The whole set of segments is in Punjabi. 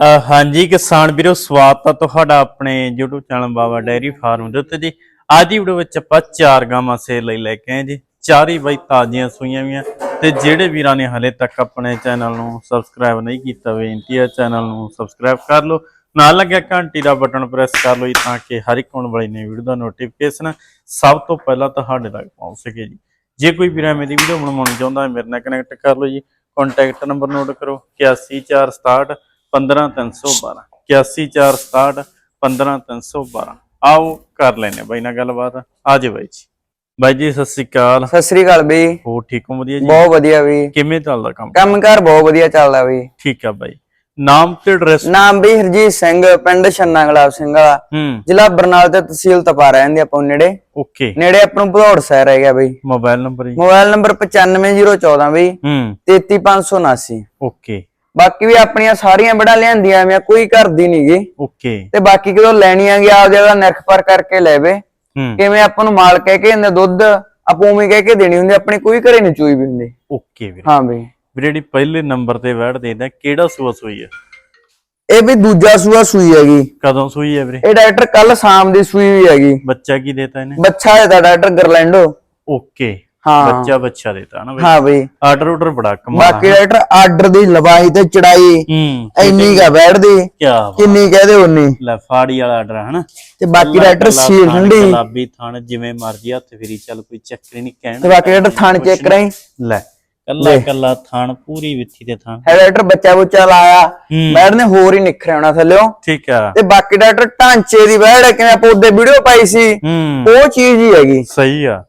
ਹਾਂਜੀ, ਕਿਸਾਨ ਵੀਰੋ, ਸਵਾਗਤ ਹੈ ਤੁਹਾਡਾ ਆਪਣੇ YouTube channel Baba dairy farm ਦੇ ਉੱਤੇ ਜੀ। ਅੱਜ ਦੀ ਵੀਡੀਓ ਵਿੱਚ ਆਪਾਂ ਚਾਰ ਗਾਵਾਂ ਸੇਲ ਲਈ ਲੈ ਕੇ ਆਏ ਜੀ। ਚਾਰੀ ਬਾਈ ਤਾਜ਼ੀਆਂ ਸੂਈਆਂ ਵੀਆਂ ਤੇ ਜਿਹੜੇ ਵੀਰਾਂ ਨੇ ਹਲੇ ਤੱਕ ਆਪਣੇ ਚੈਨਲ ਨੂੰ ਸਬਸਕ੍ਰਾਈਬ ਨਹੀਂ ਕੀਤਾ, ਬੇਨਤੀ ਹੈ ਚੈਨਲ ਨੂੰ ਸਬਸਕ੍ਰਾਈਬ ਕਰ ਲਓ। ਨਾਲ ਲੱਗਿਆ ਘੰਟੀ ਦਾ ਬਟਨ ਪ੍ਰੈਸ ਕਰ ਲਓ ਜੀ ਤਾਂ ਕਿ ਹਰ ਇੱਕ ਆਉਣ ਵਾਲੀ ਨਵੀਂ ਵੀਡੀਓ ਦਾ ਨੋਟੀਫਿਕੇਸ਼ਨ ਸਭ ਤੋਂ ਪਹਿਲਾਂ ਤੁਹਾਡੇ ਤੱਕ ਪਹੁੰਚ ਸਕੇ ਜੀ। ਜੇ ਕੋਈ ਵੀਰਾਂ ਮੇਰੀ ਵੀਡੀਓ ਬਣਵਾਉਣੀ ਚਾਹੁੰਦਾ ਹੈ, ਮੇਰੇ ਨਾਲ ਕਨੈਕਟ ਕਰ ਲਓ ਜੀ। ਕੰਟੈਕਟ ਨੰਬਰ ਨੋਟ ਕਰੋ 81467 15312 81467 15312 ਆਓ ਕਰ ਲੈਨੇ ਬਾਈ ਨਾਲ ਗੱਲਬਾਤ। ਆਜੇ ਬਾਈ ਜੀ। ਬਾਈ ਜੀ ਸਤਿ ਸ੍ਰੀ ਅਕਾਲ। ਸਤਿ ਸ੍ਰੀ ਅਕਾਲ ਬਈ। ਹੋ ਠੀਕ ਹੋ ਵਧੀਆ ਜੀ? ਬਹੁਤ ਵਧੀਆ ਵੀ ਕਿਵੇਂ ਚੱਲਦਾ ਕੰਮ? ਕੰਮਕਾਰ ਬਹੁਤ ਵਧੀਆ ਚੱਲਦਾ ਵੀ ਠੀਕ ਆ ਬਾਈ। ਨਾਮ ਤੇ ਐਡਰੈਸ ਨਾਮ ਵੀ ਹਰਜੀਤ ਸਿੰਘ ਪਿੰਡ ਛੰਨਾ ਗੁਲਾਬ ਸਿੰਘ ਵਾਲਾ। ਜ਼ਿਲ੍ਹਾ ਬਰਨਾਲਾ ਤੇ ਤਹਿਸੀਲ ਤਪਾ ਰਹਿੰਦੇ ਆਪਾਂ ਨੇੜੇ। ਓਕੇ। ਨੇੜੇ ਆਪਾਂ ਨੂੰ ਭਦੌੜ ਸ਼ਹਿਰ ਹੈਗਾ ਬਈ। ਮੋਬਾਈਲ ਨੰਬਰ ਜੀ? ਮੋਬਾਈਲ ਨੰਬਰ 95014 ਬਈ। ਹੂੰ। 33579 ਓਕੇ। ਬਾਕੀ ਵੀ ਆਪਣੀਆਂ ਸਾਰੀਆਂ ਬੜਾ ਲਿਆਂਦੀਆਂ ਮੈਂ ਕੋਈ ਘਰ ਦੀ ਨਹੀਂਗੀ ਓਕੇ। ਤੇ ਬਾਕੀ ਕਿਦੋਂ ਲੈਣੀਆਂ ਗਿਆ ਆਪ ਜਗ੍ਹਾ ਨਿਰਖ ਪਰ ਕਰਕੇ ਲੈਵੇ ਹੂੰ। ਕਿਵੇਂ ਆਪਾਂ ਨੂੰ ਮਾਲ ਕਹਿ ਕੇ ਦਿੰਦੇ ਦੁੱਧ ਆਪੋ ਉਵੇਂ ਕਹਿ ਕੇ ਦੇਣੀ ਹੁੰਦੀ ਆਪਣੀ ਕੋਈ ਘਰੇ ਨਹੀਂ ਚੂਈ ਵੀ ਹੁੰਦੀ। ਓਕੇ ਵੀਰੇ। ਹਾਂ ਬਈ ਵੀਰੇ ਜਿਹੜੀ ਪਹਿਲੇ ਨੰਬਰ ਤੇ ਵੈਟ ਦੇਦਾ ਕਿਹੜਾ ਸੂਆ ਸੂਈ ਹੈ ਇਹ ਵੀ ਦੂਜਾ ਸੂਆ ਸੂਈ ਹੈਗੀ। ਕਦੋਂ ਸੂਈ ਹੈ ਵੀਰੇ? ਇਹ ਡਾਕਟਰ ਕੱਲ ਸ਼ਾਮ ਦੀ ਸੂਈ ਹੋਈ ਹੈਗੀ। ਬੱਚਾ ਕੀ ਦੇਤਾ ਇਹਨੇ? ਬੱਚਾ ਹੈ ਤਾਂ ਡਾਕਟਰ ਗਰਲੈਂਡੋ। ਓਕੇ। ਹਾਂ। ਬੱਚਾ ਬੱਚਾ ਦੇਤਾ ਨਾ ਬਈ? ਹਾਂ ਬਈ। ਆਰਡਰ ਆਰਡਰ ਬੜਾ ਕਮਾਲ ਬਾਕੀ ਡਾਕਟਰ ਆਰਡਰ ਦੀ ਲਵਾਈ ਤੇ ਚੜਾਈ ਹੂੰ ਇੰਨੀ ਕਾ ਬੈਠਦੀ ਕੀ ਬਾਤ। ਕਿੰਨੀ ਕਹਦੇ ਉਨੀ। ਲੈ ਫਾੜੀ ਵਾਲਾ ਆਰਡਰ ਹਨਾ? ਤੇ ਬਾਕੀ ਡਾਕਟਰ ਸੀਲ ਠੰਡੀ। ਗੁਲਾਬੀ ਥਣ ਜਿਵੇਂ ਮਰਜ਼ੀ ਹੱਥ ਫੇਰੀ ਚੱਲ ਕੋਈ ਚੱਕਰ ਨਹੀਂ ਕਹਿਣ ਤੇ ਬਾਕੀ ਡਾਕਟਰ ਥਣ ਚੈੱਕ ਕਰਾਈ। ਲੈ ਕੱਲਾ ਕੱਲਾ ਥਣ ਪੂਰੀ ਵਿੱਥੀ ਦੇ ਥਣ। ਹੈ ਡਾਕਟਰ ਬੱਚਾ ਬੁੱਚਾ ਲਾਇਆ। ਹੂੰ। ਬੈਠ ਨੇ ਹੋਰ ਹੀ ਨਿਖਰਿਆ ਹੋਣਾ ਥੱਲਿਓ। ਠੀਕ ਆ। ਤੇ ਬਾਕੀ ਡਾਕਟਰ ਢਾਂਚੇ ਦੀ ਬੈਠ ਕਿਵੇਂ ਆਪਾਂ ਉਹਦੇ ਵੀਡੀਓ ਪਾਈ ਸੀ। ਹੂੰ। ਉਹ ਚੀਜ਼ ਹੀ ਹੈਗੀ। ਸਹੀ ਆ।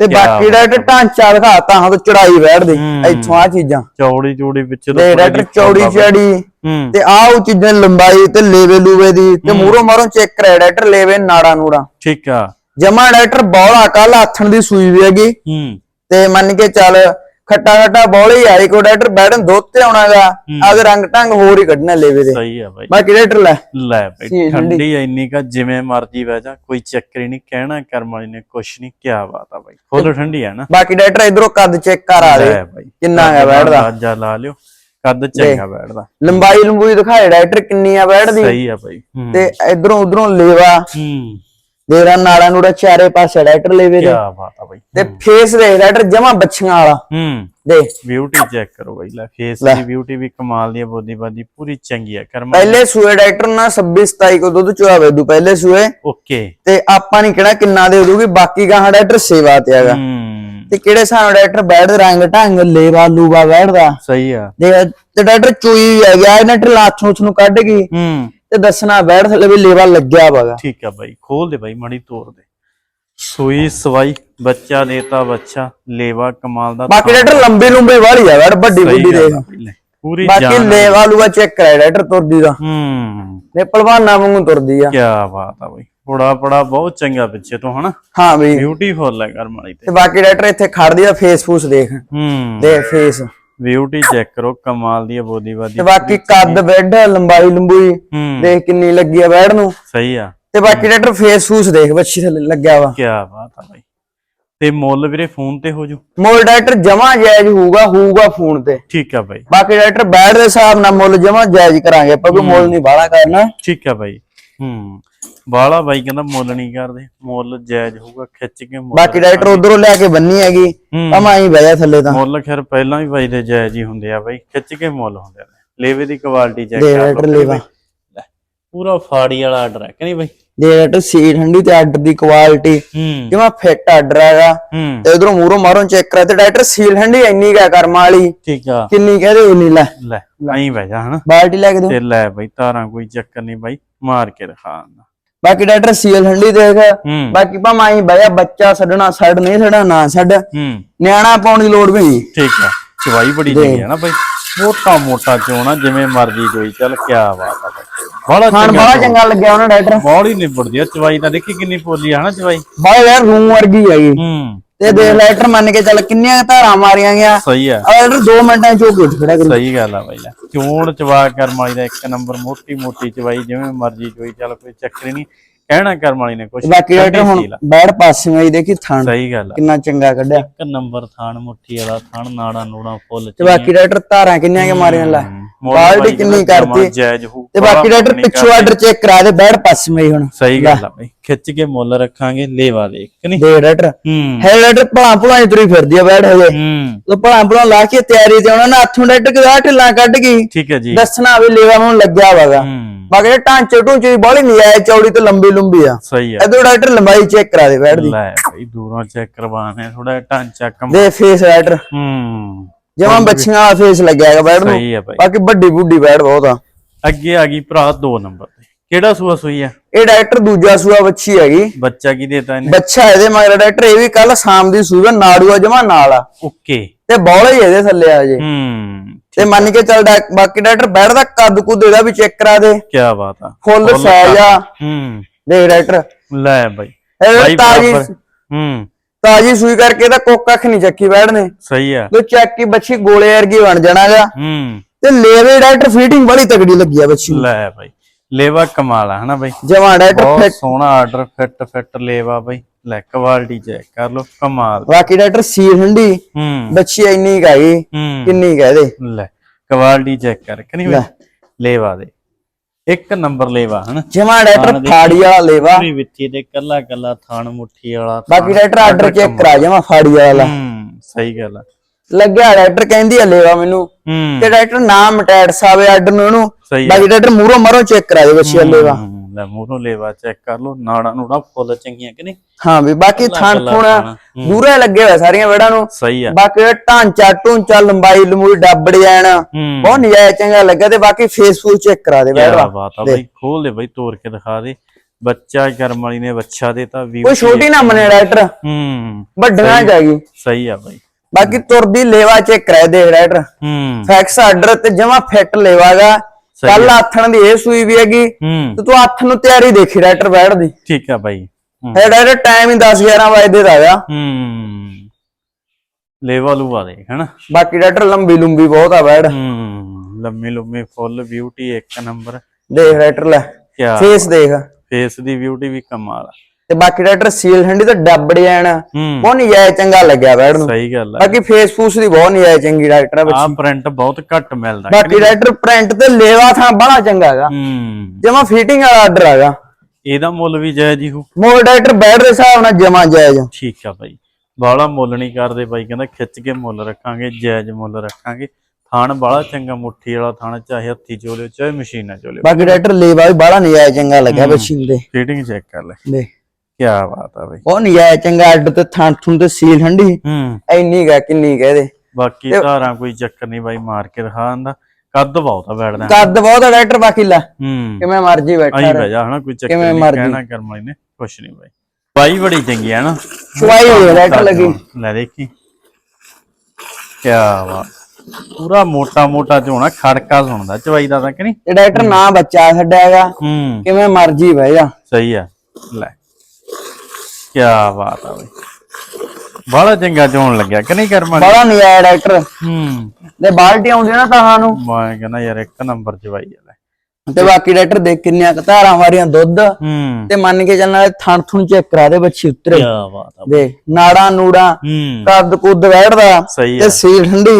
ਤੇ ਬਾਕੀ ਡਾਕਟਰ ਢਾਂਚਾ ਦਿਖਾਤਾ ਹਾਂ ਤੋਂ ਚੜਾਈ ਬੈਠਦੀ ਹੂੰ। ਇੱਥੋਂ ਆ ਚੀਜ਼ਾਂ। ਚੌੜੀ ਚੌੜੀ ਵਿੱਚ ਤਾਂ ਡਾਕਟਰ ਚੌੜੀ ਚੜੀ ਤੇ ਆਹ ਉਹ ਚੀਜ਼ਾਂ ਲੰਬਾਈ ਤੇ ਲੇਵੇ ਲੂਵੇ ਦੀ ਤੇ ਮੂਰੋਂ ਮਾਰੋਂ ਚੈੱਕ ਕਰਿਆ ਡਾਕਟਰ ਲੇਵੇ ਨਾੜਾ ਨੂੜਾ। ਠੀਕ ਆ। ਜਮਾ ਡਾਕਟਰ ਬੌਲਾ ਕੱਲ ਆਥਣ ਦੀ ਸੂਈ ਵੀ ਹੈਗੀ। ਤੇ ਮੰਨ ਕੇ ਚੱਲ ਖੱਟਾ ਖੱਟਾ ਬੌਲੇ ਆਈ ਕੋ ਡਾਕਟਰ ਬੈਠਣ ਦੁੱਧ ਤੇ ਆਉਣਾਗਾ ਆਪਦੇ ਰੰਗ ਢੰਗ ਹੋਰ ਹੀ ਕੱਢਣਾ ਲੇਵੇ ਦੇ। ਸਹੀ ਆ ਬਾਈ। ਬਾਕੀ ਡਾਕਟਰ ਲੈ। ਲੈ ਬਈ ਠੰਡੀ ਇੰਨੀ ਕਾ ਜਿਵੇਂ ਮਰਜ਼ੀ ਬਹਿ ਜਾ ਕੋਈ ਚੱਕਰ ਹੀ ਨਹੀਂ ਕਹਿਣਾ ਕਰਮ ਵਾਲੀ ਨੇ ਕੁਛ ਨਹੀਂ ਕੀ ਬਾਤ ਆ ਬਾਈ। ਫੁੱਲ ਠੰਡੀ ਆ ਨਾ। ਬਾਕੀ ਡਾਕਟਰ ਇਧਰੋਂ ਕੱਦ ਚੈੱਕ ਕਰ ਆ ਦੇ ਕਿੰਨਾ ਹੈ ਬੈਠਦਾ। ਅੰਦਾਜ਼ਾ ਲਾ ਲਿਓ ਕੱਦ ਚੰਗਾ ਬੈਠਦਾ। ਲੰਬਾਈ ਲੰਬੂਈ ਦਿਖਾਏ ਡਾਕਟਰ ਕਿੰਨੀ ਆ ਬੈਠਦੀ। ਸਹੀ ਆ ਬਾਈ ਤੇ ਇਧਰੋਂ ਉਧਰੋਂ ਲੇਵਾ। ਹੂੰ। ਦੇਰਾ ਨਾੜਾ ਨੂੜਾ ਚਾਰੇ ਪਾਸੇ ਡਾਕਟਰ ਲੇਵੇ ਕੀ ਦੇ ਬਾਤ ਆ ਬਾਈ। ਤੇ ਫੇਸ ਦੇ ਡਾਕਟਰ ਜਮਾ ਬੱਚੀਆਂ ਵਾਲਾ। ਹੂੰ। ਦੇ ਬਿਊਟੀ ਚੈੱਕ ਕਰੋ ਬਾਈ ਲੈ ਫੇਸ ਦੀ ਬਿਊਟੀ ਵੀ ਕਮਾਲ ਦੀ ਆ ਬੋਦੀ ਬਾਦੀ ਪੂਰੀ ਚੰਗੀ ਆ ਕਰਮ ਪਹਿਲੇ ਸੂਏ ਡਾਕਟਰ ਨਾ 26 27 ਕੋ ਦੁੱਧ ਚੁਆ ਵੇਦੂ ਪਹਿਲੇ ਸੂਏ। ਓਕੇ। ਤੇ ਆਪਾਂ ਨਹੀਂ ਕਿਹੜਾ ਕਿੰਨਾ ਦੇ ਦੂਗੀ ਬਾਕੀ ਗਾਹਾਂ ਡਾਕਟਰ ਸੇਵਾ ਤੇ ਹੈਗਾ। ਹੂੰ। ਤੇ ਕਿਹੜੇ ਹਿਸਾਬ ਨਾਲ ਡਾਕਟਰ ਬੈਠ ਰੰਗ ਢੰਗ ਲੇਵਾ ਲੂਵਾ ਬੈਠਦਾ। ਸਹੀ ਆ। ਤੇ ਤੇ ਡਾਕਟਰ ਚੂਈ ਆ ਗਿਆ ਇਹਨਾਂ ਟਰ ਲਾਥੋਂ ਉਸ ਨੂੰ ਕੱਢ ਗਈ। ਹੂੰ। ਤੇ ਦੱਸਣਾ ਬੈਠ ਥੱਲੇ ਵੀ ਲੇਵਾ ਲੱਗਿਆ ਵਾਗਾ ਠੀਕ ਆ ਬਾਈ ਖੋਲ ਦੇ ਬਾਈ ਮੜੀ ਤੋੜ ਦੇ। ਸੂਈ ਸਵਾਈ ਬੱਚਾ ਦੇਤਾ ਬੱਚਾ ਲੇਵਾ ਕਮਾਲ ਦਾ ਬਾਕੀ ਡਾਕਟਰ ਲੰਬੀ ਲੰਬੀ ਵਾਲੀ ਆ ਬੈਠ ਵੱਡੀ ਵੱਡੀ ਦੇਖ ਬਾਈ ਪੂਰੀ ਬਾਕੀ ਜਾਨ ਲੇਵਾ ਲੂਵਾ ਚੈੱਕ ਕਰਾਇਆ ਡਾਕਟਰ ਤੁਰਦੀ ਦਾ। ਹੂੰ। ਨੇ ਪਹਿਲਵਾਨਾਂ ਵਾਂਗੂ ਤੁਰਦੀ ਆ। ਕੀ ਬਾਤ ਆ ਬਾਈ ਬੜਾ ਬੜਾ ਬਹੁਤ ਚੰਗਾ ਪਿੱਛੇ ਤੋਂ ਹਨਾ? ਹਾਂ ਵੀ ਬਿਊਟੀਫੁਲ ਹੈ ਕਰਮ ਵਾਲੀ ਤੇ। ਬਾਕੀ ਡਾਕਟਰ ਇੱਥੇ ਖੜਦੀ ਆ ਫੇਸ ਫੂਸ ਦੇਖ। ਹੂੰ। ਦੇ ਫੇਸ ਬਿਊਟੀ ਚੈੱਕ ਕਰੋ ਕਮਾਲ ਦੀ ਬੋਦੀ ਬਾਦੀ ਤੇ ਬਾਕੀ ਕੱਦ ਬੈੱਡ ਲੰਬਾਈ ਲੰਬੂਈ ਹੂੰ। ਦੇਖ ਕਿੰਨੀ ਲੱਗੀ ਆ ਬੈਡ ਨੂੰ। ਸਹੀ ਆ। ਤੇ ਬਾਕੀ ਡਾਕਟਰ ਫੇਸ ਫੂਸ ਦੇਖ ਬੱਚੀ ਥੱਲੇ ਲੱਗਿਆ ਵਾ। ਕੀ ਬਾਤ ਆ ਬਾਈ। ਤੇ ਮੁੱਲ ਵੀਰੇ ਫੋਨ ਤੇ ਹੋ ਜੂ? ਮੁੱਲ ਡਾਕਟਰ ਜਮਾ ਜਾਇਜ਼ ਹੋਊਗਾ ਹੋਊਗਾ ਫੋਨ ਤੇ। ਠੀਕ ਆ ਬਾਈ। ਬਾਕੀ ਡਾਕਟਰ ਬੈਡ ਦੇ ਹਿਸਾਬ ਨਾਲ ਮੁੱਲ ਜਮਾ ਜਾਇਜ਼ ਕਰਾਂਗੇ ਆਪਾਂ ਕੋਈ ਮੁੱਲ ਨਹੀਂ ਬਾਹਲਾ ਕਰਨਾ। ਠੀਕ ਆ ਬਾਈ। ਹੂੰ। ਬਾਲਾ ਬਾਈ ਕਹਿੰਦਾ ਮੁੱਲ ਨਹੀਂ ਕਰਦੇ ਮੁੱਲ ਜਾਇਜ਼ ਹੋਊਗਾ ਖਿੱਚ ਕੇ ਮੁੱਲ ਬਾਕੀ ਡਾਕਟਰ ਉਧਰੋਂ ਲੈ ਕੇ ਬੰਨੀ ਹੈਗੀ ਹੂੰ। ਪਮਾ ਹੀ ਬਹਿਆ ਥੱਲੇ ਤਾਂ। ਮੁੱਲ ਖੈਰ ਪਹਿਲਾਂ ਵੀ ਬਾਈ ਦੇ ਜਾਇਜ਼ ਹੀ ਹੁੰਦੇ ਆ ਬਾਈ ਖਿੱਚ ਕੇ ਮੁੱਲ ਹੁੰਦੇ ਆ। ਲੇਵੇ ਦੀ ਕੁਆਲਿਟੀ ਚੈੱਕ ਕਰ ਲਓ ਲੇਵਾ। ਲੈ, ਪੂਰਾ ਫਾੜੀ ਵਾਲਾ ਆਰਡਰ ਹੈ ਕਿ ਨਹੀਂ ਬਾਈ? ਦੇ ਡਾਕਟਰ ਸੀ ਠੰਡੀ ਤੇ ਆਰਡਰ ਦੀ ਕੁਆਲਿਟੀ ਜਮਾ ਫਿੱਟ ਆਰਡਰ ਹੈਗਾ ਤੇ ਉਧਰੋਂ ਮੂਰੋਂ ਮਾਰੋਂ ਚੈੱਕ ਕਰਾ ਤੇ ਡਾਕਟਰ ਸੀਲ ਠੰਡੀ ਇੰਨੀ ਕਾ ਕਰਮ ਵਾਲੀ। ਠੀਕ ਆ। ਕਿੰਨੀ ਕਹਦੇ ਉਨੀ ਲੈ। ਲੈ ਐਂ ਬਹਿ ਜਾ ਹਨਾ। ਬਾਲਟੀ ਲੈ ਕੇ ਦੋ ਤੇ ਲੈ ਬਾਈ ਤਾਰਾਂ ਕੋਈ ਚੱਕਰ ਨਹੀਂ ਬਾਈ ਮਾਰ ਕੇ ਦਿੰਦਾ। ਬਾਕੀ ਡਾਕਟਰ ਸੀਲ ਠੰਡੀ ਦੇਖ। ਬਾਕੀ ਭਾਵੇਂ ਆਈ ਬਹਿਆ ਬੱਚਾ ਛੱਡਣਾ ਛੱਡ ਨਹੀਂ ਛੱਡਣਾ ਨਾ ਛੱਡ। ਨਿਆਣਾ ਪਾਉਣ ਦੀ ਲੋੜ ਵੀ ਨਹੀਂ। ਠੀਕ ਆ। ਚਵਾਈ ਬੜੀ ਚੰਗੀ ਆ ਨਾ ਬਾਈ। ਮੋਟਾ ਮੋਟਾ ਚੋਣਾ ਜਿਵੇਂ ਮਰਜ਼ੀ ਕੋਈ ਚੱਲ ਕਿਆ ਬਾਤ ਆ ਬਾਈ। ਬੜਾ ਖਾਣ ਚੰਗਾ ਬੜਾ ਚੰਗਾ ਲੱਗਿਆ ਉਹਨਾਂ ਡਾਕਟਰ। ਬੜੀ ਨਿਬੜਦੀ ਆ। ਚਵਾਈ ਤਾਂ ਦੇਖੀ ਕਿੰਨੀ ਪੋਲੀ ਆ ਹਨਾ ਚਵਾਈ। ਬੜਾ ਯਾਰ ਰੂਮ ਵਰਗੀ ਹੈਗੀ ਹੂੰ। ਤੇ ਦੇਖ ਲੈਟਰ ਮੰਨ ਕੇ ਚੱਲ ਕਿੰਨੀਆਂ ਧਾਰਾਂ ਮਾਰੀਆਂ ਗਿਆ ਸਹੀ ਆ। ਆਰਡਰ 2 ਮਿੰਟਾਂ ਚ ਉੱਠ ਖੜਾ ਕਰੂ ਸਹੀ ਗੱਲ ਆ ਬਾਈ ਲੈ ਚੋਣ ਚਵਾ ਕਰਮ ਵਾਲੀ ਦਾ ਇੱਕ ਨੰਬਰ ਮੋਟੀ ਮੋਟੀ ਚਵਾਈ ਜਿਵੇਂ ਮਰਜ਼ੀ ਚੋਈ ਚੱਲ ਕੋਈ ਚੱਕਰ ਨਹੀਂ। ਕਹਿਣਾ ਕਰਮ ਵਾਲੀ ਨੇ ਕੁਛ ਬਾਕੀ ਡਾਕਟਰ ਹੁਣ ਬੈੜ ਪਾਸੇ ਆਈ ਦੇਖੀ ਥਣ ਸਹੀ ਗੱਲ ਆ। ਕਿੰਨਾ ਚੰਗਾ ਕੱਢਿਆ। ਇੱਕ ਨੰਬਰ ਥਾਣ ਮੁੱਠੀ ਵਾਲਾ ਥਾਣ ਨਾੜਾ ਨੂੜਾ ਫੁੱਲ ਤੇ ਬਾਕੀ ਡਾਕਟਰ ਧਾਰਾਂ ਕਿੰਨੀਆਂ ਕੇ ਮਾਰੀਆਂ ਲੈ। ਕੁਆਲਿਟੀ ਕਿੰਨੀ ਕਰਤੀ। ਜਾਇਜ਼ ਤੇ ਬਾਕੀ ਡਾਕਟਰ ਪਿੱਛੋਂ। ਆਰਡਰ ਚੈੱਕ ਕਰਾ ਦੇ ਬੈਠ ਪਾਸ ਮੇ ਹੁਣ। ਸਹੀ ਗੱਲ ਆ ਬਈ ਖਿੱਚ ਕੇ ਮੁੱਲ ਰੱਖਾਂਗੇ ਲੇਵਾ ਦੇ ਕਿ ਨਹੀਂ? ਦੇ ਡਾਕਟਰ ਹੂੰ। ਡਾਕਟਰ ਭਲਾ ਭਲਾ ਹੀ ਤੁਰੀ ਫਿਰਦੀ ਆ ਬੈਠ ਹਜੇ ਉਹ ਭਲਾ ਭਲਾ ਲਾ ਕੇ ਤਿਆਰੀ ਤੇ ਉਹਨਾਂ ਨੇ ਹੱਥੋਂ ਡਾਕਟਰ ਕਿਦਾ ਢਿੱਲਾਂ ਕੱਢ ਗਈ। ਠੀਕ ਹੈ ਜੀ। ਦੱਸਣਾ ਵੀ ਲੇਵਾ ਮੈਨੂੰ ਲੱਗਿਆ ਵਾਗਾ ਬਾਕੀ ਇਹ ਢਾਂਚੇ ਢੂੰਚੇ ਦੀ ਬੋਲੀ ਨਹੀਂ ਆਇਆ ਚੌੜੀ ਤੇ ਲੰਬੀ ਲੰਬੀ ਆ। ਸਹੀ ਆ। ਇਧਰ ਡਾਕਟਰ ਲੰਬਾਈ ਚੈੱਕ ਕਰਾ ਦੇ ਬੈਠ ਦੀ। ਲੈ ਬਈ ਦੂਰੋਂ ਚੈੱਕ ਕਰਵਾਣੇ ਥੋੜਾ ਢਾਂਚਾ ਕਮ ਦੇ ਫੇਸ ਡਾਕਟਰ। ਹੂੰ। ਜਮਾਂ ਬੱਚੀਆਂ ਵਾਲਾ ਫੇਸ ਲੱਗਿਆ ਹੈਗਾ ਬੈਠ ਨੂੰ। ਸਹੀ ਆ ਬਾਕੀ ਵੱਡੀ ਬੁੱਢੀ ਬੈਠ ਬਹੁਤ ਆ। ਅੱਗੇ ਆ ਗਈ ਭਰਾ 2 ਨੰਬਰ ਤੇ। ਕਿਹੜਾ ਸੂਆ ਸੂਈ ਆ? ਇਹ ਡਾਕਟਰ ਦੂਜਾ ਸੂਆ ਬੱਚੀ ਹੈਗੀ। ਬੱਚਾ ਕੀ ਦੇਤਾ ਇਹਨੇ? ਬੱਚਾ ਇਹਦੇ ਮਗਰ ਡਾਕਟਰ ਇਹ ਵੀ ਕੱਲ ਸ਼ਾਮ ਦੀ ਸੂਆ ਨਾੜੂਆ ਜਮਾ ਨਾਲ ਆ। ਓਕੇ। ਤੇ ਬੌਲਾ ਹੀ ਇਹਦੇ ਥੱਲੇ ਆ ਜੇ ਹੂੰ ਤੇ ਮੰਨ ਕੇ ਚੱਲ ਬਾਕੀ ਡਾਕਟਰ ਬੈਠ ਦਾ ਕੱਦ ਕੁੱਦ ਇਹਦਾ ਵੀ ਚੈੱਕ ਕਰਾ ਦੇ। ਕੀ ਬਾਤ ਆ। ਫੁੱਲ ਸਾਈਜ਼ ਆ। ਹੂੰ। ਦੇਖ ਡਾਕਟਰ ਲੈ ਬਾਈ। ਤਾਜੀ ਹੂੰ। ਤਾਜੀ ਸੂਈ ਕਰਕੇ ਇਹਦਾ ਕੋਕ ਕੱਖ ਨਹੀਂ ਚੱਕੀ ਬੈਠ ਨੇ ਸਹੀ ਆ। ਲੋ ਚੱਕ ਕੇ ਬੱਚੀ ਗੋਲੇ ਵਰਗੀ ਬਣ ਜਾਣਾਗਾ। ਹੂੰ। ਤੇ ਲੇਵੇ ਡਾਕਟਰ ਫੀਟਿੰਗ ਬੜੀ ਤਗੜੀ ਲੱਗੀ ਆ ਬੱਚੀ ਲੈ ਬਾਈ ਲੇਵਾ ਕਮਾਲ ਆ ਹਨਾ ਬਾਈ? ਜਮਾ ਡਾਕਟਰ ਬਹੁਤ ਫਿੱਟ ਸੋਹਣਾ ਆਰਡਰ ਫਿੱਟ ਫਿੱਟ ਲੇਵਾ ਬਾਈ। ਲੈ ਕੁਆਲਿਟੀ ਚੈੱਕ ਕਰ ਲੋ ਕਮਾਲ। ਬਾਕੀ ਡਾਕਟਰ ਸੀਰ ਹੰਡੀ ਹੂੰ। ਬੱਚੀ ਇੰਨੀ ਹੂੰ। ਕਿੰਨੀ ਕਹਦੇ ਲੈ ਕੁਆਲਿਟੀ ਚੈੱਕ ਕਰ ਕਿ ਨਹੀਂ ਬਾਈ? ਲੇਵਾ ਦੇ। ਇੱਕ ਨੰਬਰ ਲੇਵਾ ਹਨਾ? ਜਮਾ ਡਾਕਟਰ ਫਾੜੀ ਵਾਲਾ ਲੇਵਾ। ਪੂਰੀ ਵਿੱਚੀ ਤੇ ਕੱਲਾ ਕੱਲਾ ਥਾਣ ਮੁੱਠੀ ਵਾਲਾ ਬਾਕੀ ਡਾਕਟਰ ਆਰਡਰ ਚੈੱਕ ਕਰਾ ਜਮਾ ਫਾੜੀ ਵਾਲਾ। ਹੂੰ ਸਹੀ ਗੱਲ ਆ। ਲੱਗਿਆ ਡਾਕਟਰ ਕਹਿੰਦੀ ਆ ਲੇਵਾ ਮੈਨੂੰ। ਹੂੰ। ਤੇ ਡਾਕਟਰ ਨਾਮ ਮਟੈਟਸ ਆਵੇ ਆਰਡਰ ਨੂੰ ਉਹਨੂੰ। ਸਹੀ ਆ। ਬਾਕੀ ਡਾਕਟਰ ਮੂਰੋਂ ਮਰੋਂ ਚੈੱਕ ਕਰਾ ਦੇ ਬੱਚੀ ਲੇਵਾ। ਲੈ ਮੂਹਰੋਂ ਲੇਵਾ ਚੈੱਕ ਕਰ ਲੋ ਨਾੜਾ ਨੂੜਾ ਫੁੱਲ ਚੰਗੀਆਂ ਕਿ ਨਹੀਂ? ਹਾਂ ਵੀ ਬਾਕੀ ਥਣ ਥੁਣ ਦੂਰੇ ਲੱਗੇ ਹੋਏ ਸਾਰੀਆਂ ਵੇੜਾਂ ਨੂੰ। ਸਹੀ ਆ। ਬਾਕੀ ਢਾਂਚਾ ਢੂੰਚਾ ਲੰਬਾਈ ਲੰਬੂਈ ਡੱਬ ਡਿਜ਼ਾਈਨ ਬਹੁਤ ਨਜਾਇਜ਼ ਚੰਗਾ ਲੱਗਾ ਤੇ ਬਾਕੀ ਫੇਸਬੁੱਕ ਚੈੱਕ ਕਰਾ ਦੇ ਕੀ ਬੈਠ ਬਾਤ ਆ ਬਾਈ ਖੋਲ ਦੇ ਬਾਈ ਤੋੜ ਕੇ ਦਿਖਾ ਦੇ। ਬੱਚਾ ਕਰਮ ਵਾਲੀ ਨੇ ਬੱਚਾ ਦੇਤਾ ਵੀ ਕੋਈ ਛੋਟੀ ਨਾ। ਮੰਨੇ ਡਾਕਟਰ ਹੂੰ ਵੱਡੀਆਂ ਜਾਗੀ ਸਹੀ ਆ ਬਾਈ। ਬਾਕੀ ਤੁਰਦੀ ਲੇਵਾ ਚੈੱਕ ਕਰਾ ਦੇ ਡਾਕਟਰ ਹੂੰ। ਫੈਕਸ ਆਰਡਰ ਤੇ ਜਮਾ ਫਿੱਟ ਲੇਵਾਗਾ। ਕੱਲ ਆਥਣ ਦੀ ਇਹ ਸੂਈ ਵੀ ਹੈਗੀ ਤੇ ਤੂੰ ਹੱਥ ਨੂੰ ਤਿਆਰੀ ਦੇਖੀ ਡਾਕਟਰ ਬੈਠ ਦੀ। ਠੀਕ ਆ ਬਾਈ। ਹੂੰ। ਡਾਕਟਰ ਟਾਈਮ ਹੀ 10 11 ਵਜੇ ਦਾ ਹੈਗਾ ਹੂੰ। ਲੇਵਾ ਲੂਵਾ ਦੇ ਹਨਾ? ਬਾਕੀ ਡਾਕਟਰ ਲੰਬੀ ਲੰਬੀ ਬਹੁਤ ਆ ਬੈਠ। ਹੂੰ ਲੰਮੀ ਲੰਮੀ ਫੁੱਲ ਬਿਊਟੀ ਇੱਕ ਨੰਬਰ ਦੇਖ ਡਾਕਟਰ ਲੈ ਫੇਸ ਦੇਖ। ਫੇਸ ਦੀ ਬਿਊਟੀ ਵੀ ਕਮਾਲ ਆ। ਤੇ ਬਾਕੀ ਡਾਕਟਰ ਸੀਲ ਹੰਡੀ ਤੇ ਡੱਬ ਹੂੰ ਬਹੁਤ ਨਜਾਇਜ਼ ਚੰਗਾ ਲੱਗਿਆ ਬੈਠ ਨੂੰ ਸਹੀ ਗੱਲ ਆ। ਬਾਕੀ ਫੇਸ ਫੂਸ ਦੀ ਬਹੁਤ ਨਜਾਇਜ਼ ਚੰਗੀ ਡਾਕਟਰ ਆ ਆ ਬੱਚੀ। ਪ੍ਰਿੰਟ ਬਹੁਤ ਘੱਟ ਮਿਲਦਾ ਬਾਕੀ ਡਾਕਟਰ ਪ੍ਰਿੰਟ ਤੇ ਲੇਵਾ ਥਾਂ ਬੜਾ ਚੰਗਾ ਹੈਗਾ। ਹੂੰ। ਜਮਾ ਫਿਟਿੰਗ ਵਾਲਾ ਆਰਡਰ ਹੈਗਾ। ਇਹਦਾ ਮੁੱਲ ਵੀ ਜਾਇਜ਼ ਹੀ ਹੋ ਮੋਰ ਡਾਕਟਰ ਬੈਠ ਦੇ ਹਿਸਾਬ ਨਾਲ ਜਮਾ ਜਾਇਜ਼ ਠੀਕ ਆ ਬਾਈ। ਬਾਲਾ ਮੁੱਲ ਨਹੀਂ ਕਰਦੇ ਬਾਈ ਕਹਿੰਦਾ ਖਿੱਚ ਕੇ ਮੁੱਲ ਰੱਖਾਂਗੇ ਜਾਇਜ਼ ਮੁੱਲ ਰੱਖਾਂਗੇ। ਥਾਣ ਬਾਲਾ ਚੰਗਾ ਮੁੱਠੀ ਵਾਲਾ ਥਾਣ ਚਾਹੇ ਹੱਥੀ ਚੋਲਿਓ ਚਾਹੇ ਮਸ਼ੀਨਾਂ ਚੋਲਿਓ ਬਾਕੀ ਡਾਕਟਰ ਲੇਵਾ ਵੀ ਬੜਾ ਨਜਾਇਜ਼ ਚੰਗਾ ਲੱਗਿਆ ਬੱਚੀ ਨੂੰ ਦੇ ਫਿਟਿੰਗ ਚੈੱਕ ਕਰ ਲੈ। ਦੇ ਕੀ ਬਾਤ ਆ ਬਾਈ। ਉਹ ਨਜਾਇਜ਼ ਚੰਗਾ ਆਰਡਰ ਤੇ ਥਾਂ ਥੁੰ ਤੇ ਸੀਲ ਹੰਡੀ ਹੂੰ। ਇੰਨੀ ਗਾ ਕਿੰਨੀ ਕਹਦੇ ਬਾਕੀ ਧਾਰਾਂ ਕੋਈ ਚੱਕਰ ਨਹੀਂ ਬਾਈ ਮਾਰ ਕੇ ਦਿਖਾ ਦਿੰਦਾ। ਕੱਦ ਬਹੁਤ ਆ ਬੈਠਦਾ ਕੱਦ ਬਹੁਤ ਆ ਡਾਕਟਰ ਬਾਕੀ ਲੈ। ਹੂੰ। ਕਿਵੇਂ ਮਰਜ਼ੀ ਬੈਠਾ ਆਈ। ਬਹਿ ਜਾ ਹਨਾ ਕੋਈ ਚੱਕਰ ਕਿਵੇਂ ਨਹੀਂ ਮਰਜ਼ੀ। ਕਹਿਣਾ ਕਰਮ ਵਾਲੀ ਨੇ ਕੁਛ ਨਹੀਂ ਬਾਈ। ਬਾਈ ਬੜੀ ਚੰਗੀ ਹੈ ਨਾ। ਚੁਆਈ ਹੋਈ ਡਾਕਟਰ ਲੱਗੀ। ਲੈ ਦੇਖੀ। ਕੀ ਬਾਤ। ਪੂਰਾ ਮੋਟਾ ਮੋਟਾ ਝੋਣਾ ਖੜਕਾ ਸੁਣਦਾ ਚਵਾਈ ਦਾ ਤਾਂ ਕਿ ਨਹੀਂ? ਡਾਕਟਰ ਨਾ ਬੱਚਾ ਛੱਡਿਆ ਹੈਗਾ। ਹੂੰ। ਕਿਵੇਂ ਮਰਜ਼ੀ ਬਹਿ ਜਾ। ਸਹੀ ਆ। ਲੈ। ਕੀ ਬਾਤ ਆ ਬਈ। ਬੜਾ ਚੰਗਾ ਝੋਣ ਲੱਗਿਆ ਕਿ ਨਹੀਂ ਕਰਮਾ ਬੜਾ ਨਜਾਇਜ਼ ਡਾਕਟਰ ਹੂੰ। ਤੇ ਬਾਲਟੀ ਆਉਂਦੀ ਨਾ ਤਾਂ ਨੂੰ। ਮੈਂ ਕਹਿੰਦਾ ਯਾਰ ਇੱਕ ਨੰਬਰ ਚਵਾਈ ਆ ਲੈ। ਤੇ ਬਾਕੀ ਡਾਕਟਰ ਦੇਖ ਕਿੰਨੀਆਂ ਧਾਰਾਂ ਵਾਰੀਆਂ ਦੁੱਧ। ਤੇ ਮੰਨ ਕੇ ਚੱਲਣ ਥਣ ਥੁਣ ਚੈੱਕ ਕਰਾ ਦੇ ਬੱਚੀ ਉਤਰੇ। ਕੀ ਬਾਤ ਆ ਦੇ ਨਾੜਾ ਨੂੜਾ ਕੱਦ ਕੁੱਦ ਸਹੀ ਤੇ ਆ ਸੀਲ ਠੰਡੀ।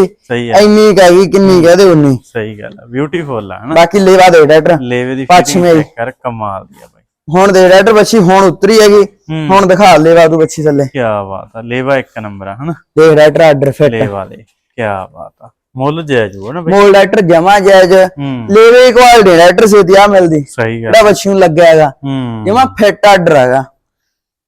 ਆ। ਇੰਨੀ ਕਹੀ ਕਿੰਨੀ ਕਹਦੇ ਉਨੀ ਸਹੀ ਗੱਲ ਆ ਬਿਊਟੀਫੁਲ ਆ ਹਨਾ। ਬਾਕੀ ਲੇਵਾ ਦੇ ਡਾਕਟਰ ਲੇਵੇ ਦੀ ਪੱਛਮੀ ਕਰ ਕਮਾਲ ਦੀ ਆ ਬਾਈ ਹੁਣ ਦੇ ਡਾਕਟਰ ਬੱਚੀ ਹੁਣ ਉਤਰੀ ਹੈਗੀ। ਹੂੰ। ਹੁਣ ਦਿਖਾ ਲੇਵਾ ਤੂੰ ਬੱਚੀ ਥੱਲੇ। ਕੀ ਬਾਤ ਆ ਲੇਵਾ ਇੱਕ ਨੰਬਰ ਆ ਹਨਾ? ਦੇਖ ਡਾਕਟਰ ਆਰਡਰ ਫਿੱਟ। ਲੇਵਾ ਦੇ ਕੀ ਬਾਤ ਆ। ਮੁੱਲ ਜਾਇਜ਼ ਹੋਣਾ ਬਈ। ਮੋਲ ਡਾਕਟਰ ਜਮਾ ਜਾਇਜ਼। ਹੂੰ। ਲੇਵੇ ਕੁਆਲਿਟੀ ਡਾਕਟਰ ਸੇਤੀ ਆ ਮਿਲਦੀ। ਸਹੀ ਗੱਲ। ਜਿਹੜਾ ਬੱਚੀ ਨੂੰ ਲੱਗਿਆ ਹੈਗਾ। ਹੂੰ। ਜਮਾ ਫਿੱਟ ਆਰਡਰ ਹੈਗਾ।